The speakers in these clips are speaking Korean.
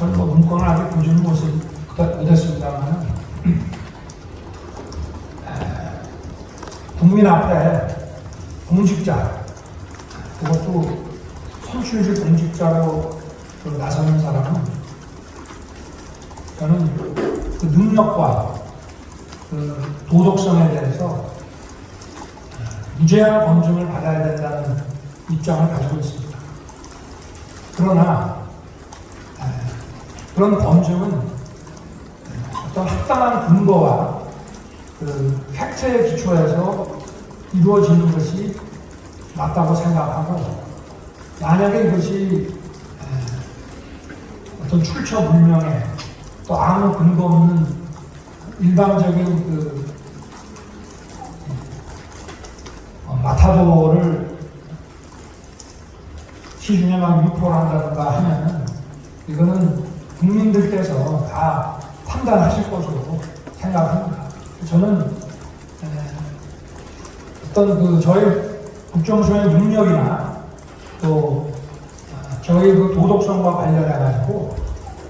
뭐 문건을 아직 보지는 못했- 못했습니다만 국민 앞에 공직자 그것도 선출직 공직자로 그 나서는 사람은 저는 그 능력과 그 도덕성에 대해서 무제한 검증을 받아야 된다는 입장을 가지고 있습니다. 그러나 에, 그런 검증은 어떤 합당한 근거와 그 팩트에 기초해서 이루어지는 것이 맞다고 생각하고 만약에 이것이 에, 어떤 출처 불명의 또 아무 근거 없는 일방적인 그 어, 마타도를 시중에 막 유포를 한다든가 하면은 이거는 국민들께서 다 판단하실 것으로 생각합니다. 저는 에, 어떤 그 저희 국정수의 능력이나 또 어, 저희 그 도덕성과 관련해 가지고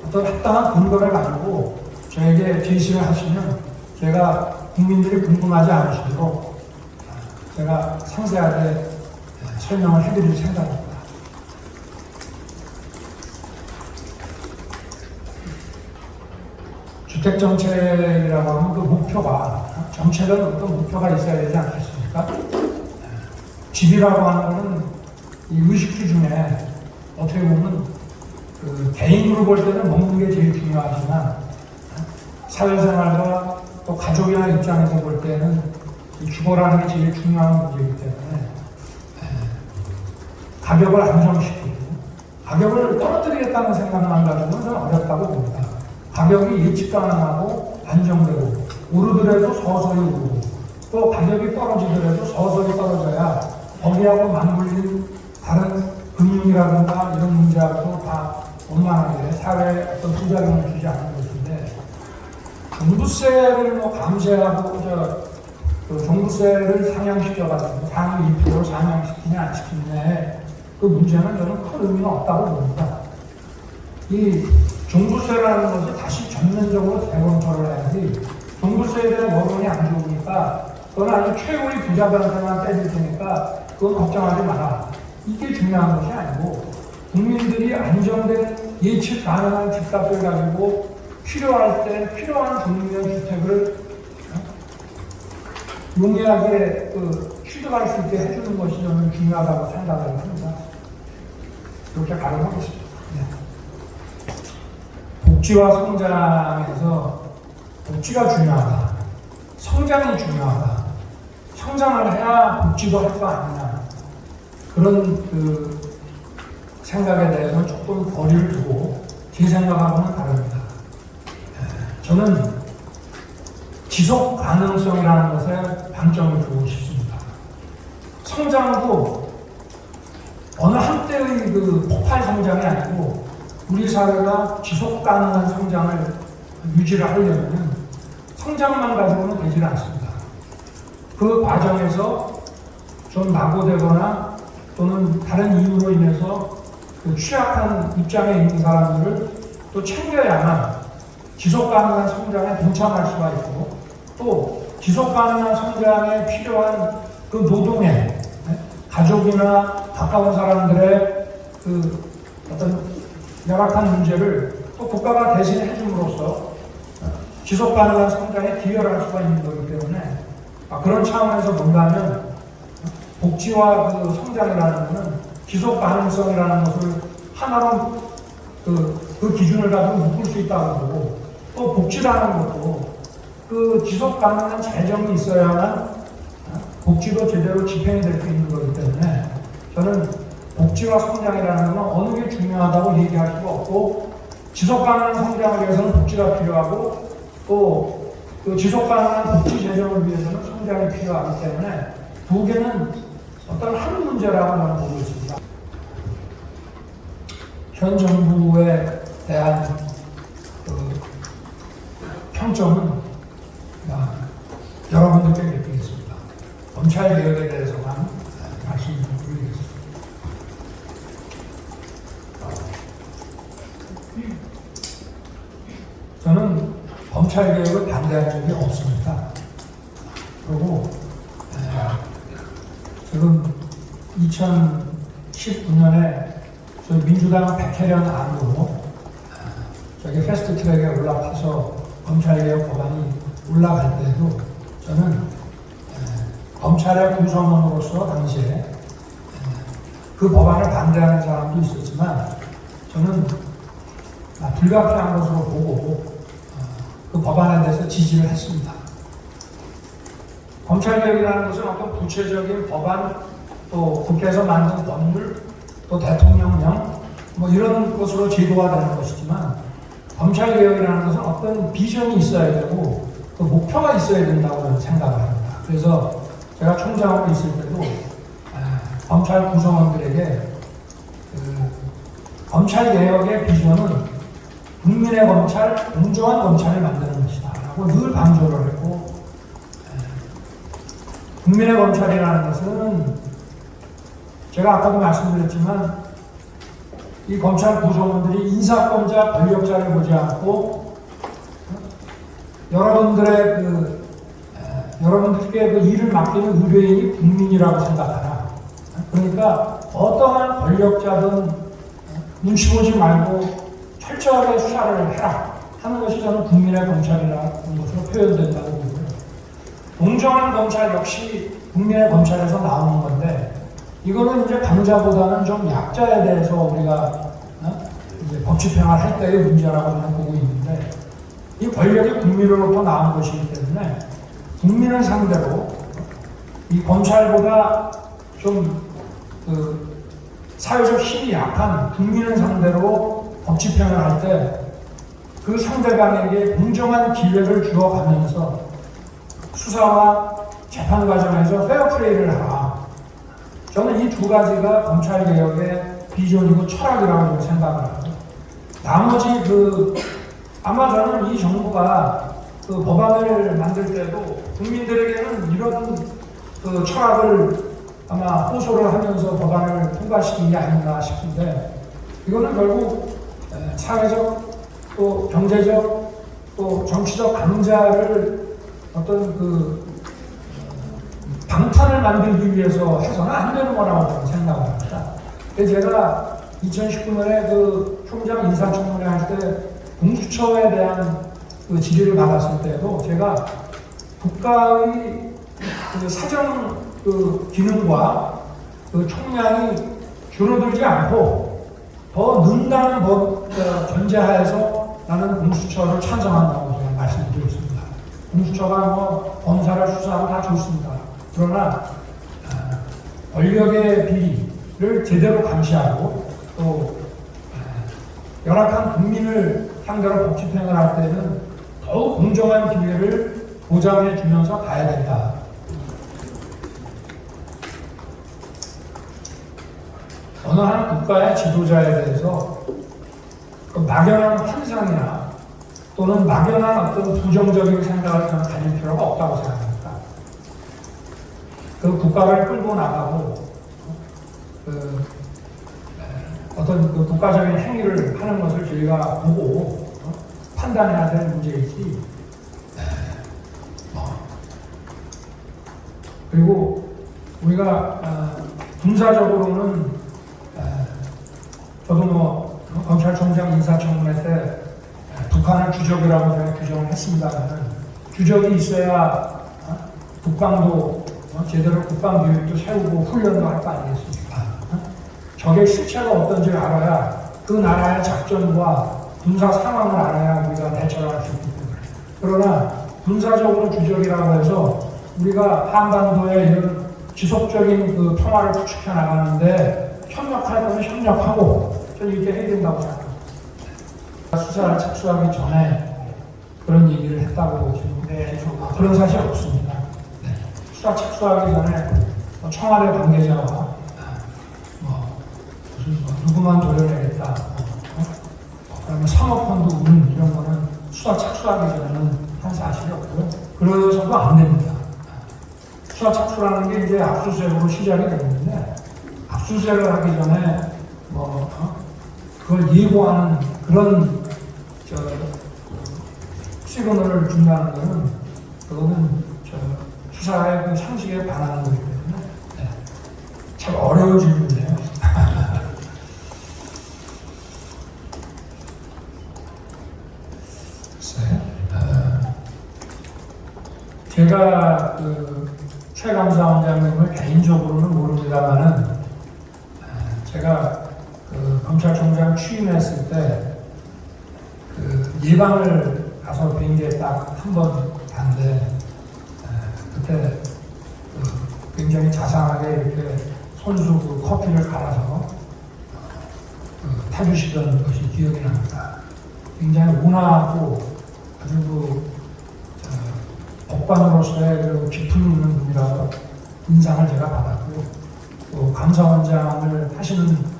어떤 합당한 근거를 가지고 저에게 제시를 하시면 제가 국민들이 궁금하지 않으시도록 어, 제가 상세하게 에, 설명을 해드릴 생각입니다. 주택 정책이라고 하면 그 목표가 정책은 어떤 목표가 있어야 되지 않겠습니까? 집이라고 하는 것은 이 의식주 중에 어떻게 보면 그 개인으로 볼 때는 먹는 게 제일 중요하지만 사회생활과 또 가족이나 입장에서 볼 때는 이 주거라는 게 제일 중요한 문제이기 때문에 가격을 안정시키고 가격을 떨어뜨리겠다는 생각만 가지고는 어렵다고 봅니다. 가격이 예측 가능하고 안정되고 오르더라도 서서히 오르고 또 가격이 떨어지더라도 서서히 떨어져야 거기하고 맞물린 다른 금융이라든가 이런 문제하고 다 원만하게 사회에 어떤 부작용을 주지 않는 것인데 종부세를 뭐 감세하고 저 그 종부세를 상향시켜가지고 상위 2%를 상향시키냐 안 시키냐에 그 문제는 저는 큰 의미가 없다고 봅니다. 이 종부세라는 것이 다시 전면적으로 재검토를 해야지 종부세에 대한 여론이 안 좋으니까 그건 아주 최고의 부자들한테만 떼줄 테니까 그건 걱정하지 마라. 이게 중요한 것이 아니고 국민들이 안정된 예측 가능한 집값을 가지고 필요할 때 필요한 종류의 주택을 어? 용이하게 그 취득할 수 있게 해주는 것이 저는 중요하다고 생각을 합니다. 그렇게 가름하겠습니다. 네. 복지와 성장에서 복지가 중요하다. 성장이 중요하다. 성장을 해야 복지도 할 거 아니냐. 그런 그 생각에 대해서 조금 거리를 두고 제 생각하고는 다릅니다. 에, 저는 지속 가능성이라는 것에 방점을 두고 싶습니다. 성장도 어느 한때의 그 폭발 성장이 아니고 우리 사회가 지속 가능한 성장을 유지를 하려면 성장만 가지고는 되지 않습니다. 그 과정에서 좀 낙오되거나 또는 다른 이유로 인해서 그 취약한 입장에 있는 사람들을 또 챙겨야만 지속 가능한 성장에 동참할 수가 있고 또 지속 가능한 성장에 필요한 그 노동에 네? 가족이나 가까운 사람들의 그 어떤 열악한 문제를 또 국가가 대신 해 줌으로써 지속 가능한 성장에 기여를 할 수가 있는 거기 때문에 아, 그런 차원에서 본다면 복지와 그 성장이라는 것은 지속 가능성이라는 것을 하나로 그, 그 기준을 가지고 묶을 수 있다고 보고 또 복지라는 것도 그 지속 가능한 재정이 있어야만 복지도 제대로 집행이 될 수 있는 거기 때문에 저는 복지와 성장이라는 건 어느 게 중요하다고 얘기할 수가 없고 지속 가능한 성장을 위해서는 복지가 필요하고 또 그 지속 가능한 복지 재정을 위해서는 성장이 필요하기 때문에 두 개는 어떤 한 문제라고 저는 보고 있습니다. 현 정부에 대한 그 평점은 아, 여러분들께 드리겠습니다. 검찰 개혁에 대해서만 말씀드리겠습니다. 검찰 개혁을 반대한 적이 없습니다. 그리고 에, 지금 2019년에 저희 민주당 백혜련 안으로 에, 저기 패스트트랙에 올라가서 검찰 개혁 법안이 올라갈 때도 저는 에, 검찰의 구성원으로서 당시에 에, 그 법안을 반대하는 사람도 있었지만 저는 아, 불가피한 것으로 보고 어, 그 법안에 대해서 지지를 했습니다. 검찰개혁이라는 것은 어떤 구체적인 법안, 또 국회에서 만든 법률, 또 대통령령, 뭐 이런 것으로 제도화되는 것이지만 검찰개혁이라는 것은 어떤 비전이 있어야 되고 그 목표가 있어야 된다고 생각을 합니다. 그래서 제가 총장으로 있을 때도 아, 검찰 구성원들에게 그 검찰 개혁의 비전은 국민의 검찰, 공정한 검찰을 만드는 것이다. 라고 늘 강조를 했고, 에, 국민의 검찰이라는 것은 제가 아까도 말씀드렸지만, 이 검찰 구성원들이 인사권자, 권력자를 보지 않고, 여러분들의 그, 에, 여러분들께 그 일을 맡기는 의뢰인이 국민이라고 생각하라. 그러니까 어떠한 권력자든 눈치 보지 말고 철저하게 수사를 해라 하는 것이 저는 국민의 검찰이라는 것으로 표현된다고 보고요. 공정한 검찰 역시 국민의 검찰에서 나오는 건데 이거는 이제 강자보다는 좀 약자에 대해서 우리가 어? 이제 법 집행을 할 때의 문제라고 저는 보고 있는데 이 권력이 국민으로부터 나온 것이기 때문에 국민을 상대로 이 검찰보다 좀 그 사회적 힘이 약한 국민을 상대로 법 집행을 할 때 그 상대방에게 공정한 기회를 주어가면서 수사와 재판 과정에서 페어플레이를 하라. 저는 이 두 가지가 검찰 개혁의 비전이고 철학이라고 생각을 하고 나머지 그 아마 저는 이 정부가 그 법안을 만들 때도 국민들에게는 이런 그 철학을 아마 호소를 하면서 법안을 통과시킨 게 아닌가 싶은데 이거는 결국 에, 사회적 또 경제적 또 정치적 강자를 어떤 그 어, 방탄을 만들기 위해서 해서는 안 되는 거라고 저는 생각을 합니다. 제가 2019년에 그 총장 인사청문회 할 때 공수처에 대한 그 질의를 받았을 때도 제가 국가의 그 사정 그 기능과 그 총량이 줄어들지 않고 더 는다는 법 어, 전제하에서 나는 공수처를 찬성한다고 제가 말씀드렸습니다. 공수처가 뭐 검사를 수사하고 다 좋습니다. 그러나 아, 권력의 비리를 제대로 감시하고 또 아, 열악한 국민을 상대로 법 집행을 할 때는 더욱 공정한 기회를 보장해 주면서 가야 된다. 어느 한 국가의 지도자에 대해서 그 막연한 환상이나 또는 막연한 어떤 부정적인 생각을 저는 가질 필요가 없다고 생각합니다. 그 국가를 끌고 나가고 그 에, 어떤 그 국가적인 행위를 하는 것을 저희가 보고 어? 판단해야 될 문제이지. 에, 뭐. 그리고 우리가 어, 군사적으로는 에, 저도 뭐 검찰총장 인사청문회 때 북한을 주적이라고 제가 규정을 했습니다만 주적이 있어야 어? 국방도 어? 제대로 국방 교육도 세우고 훈련도 할 거 아니겠습니까? 어? 적의 실체가 어떤지 알아야 그 나라의 작전과 군사 상황을 알아야 우리가 대처를 할 수 있기 때문에 그러나 군사적으로 주적이라고 해서 우리가 한반도의 이런 지속적인 그 평화를 구축해 나가는데 협력할 거면 협력하고 이렇게 해야 된다고 생각합니다. 수사를 착수하기 전에 그런 얘기를 했다고 지금 네, 아, 그런 사실 없습니다. 네. 수사 착수하기 전에 뭐 청와대 관계자와 아, 뭐 무슨 뭐 누구만 도려내겠다, 뭐, 어? 그다음에 사모펀드 운 이런 거는 수사 착수하기 전에는 한 사실이 없고요. 그러서도 안 됩니다. 수사 착수라는 게 이제 압수수색으로 시작이 되는데 압수수색을 하기 전에? 그걸 예고하는 그런 저 시그널을 준다는 것은 그거는 저 수사의 그 상식에 반하는 거기 때문에 네. 참 어려운 질문이에요. 글쎄, 어, 제가 그 최 감사원장님을 개인적으로는 모릅니다만은 어, 제가 그 검찰총장 취임했을 때그 예방을 가서 뵌게딱한번 반데 에, 그때 그 굉장히 자상하게 이렇게 손수 그 커피를 갈아서 어, 그 타주시던 것이 기억이 납니다. 굉장히 온화하고 아주 그 저, 법관으로서의 그 깊은 분이라고 인상을 제가 받았고요. 또 감사원장을 하시는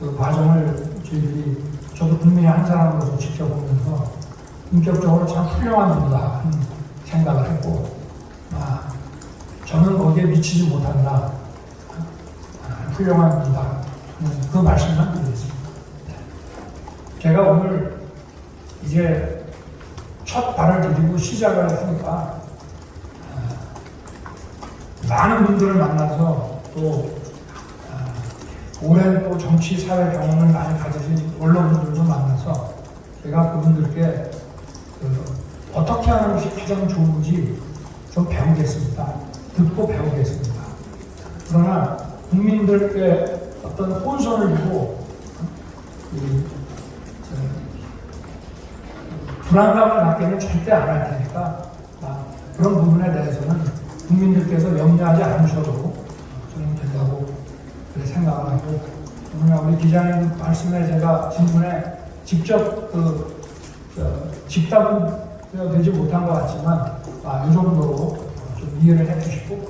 그 과정을 저희들이 저도 국민의 한 사람으로서 지켜보면서 인격적으로 참 훌륭한 분이다. 하는 생각을 했고 아, 저는 거기에 미치지 못한다. 아, 훌륭한 분이다 음, 그 말씀만 드리겠습니다. 네. 제가 오늘 이제 첫 발을 들이고 시작을 하니까 아, 많은 분들을 만나서 또 아, 오랜 또 정치 사회 경험을 많이 가지신 언론분들도 만나서 제가 그분들께 그 어떻게 하는 것이 가장 좋은지 좀 배우겠습니다. 듣고 배우겠습니다. 그러나 국민들께 어떤 혼선을 주고 이, 저, 불안감을 갖게는 절대 안 할 테니까 아, 그런 부분에 대해서는 국민들께서 염려하지 않으셔도 생각을 하고 오늘 우리 기자님 말씀에 제가 질문에 직접 그 저, 집답은 되지 못한 것 같지만 아, 이 정도로 좀 이해를 해주시고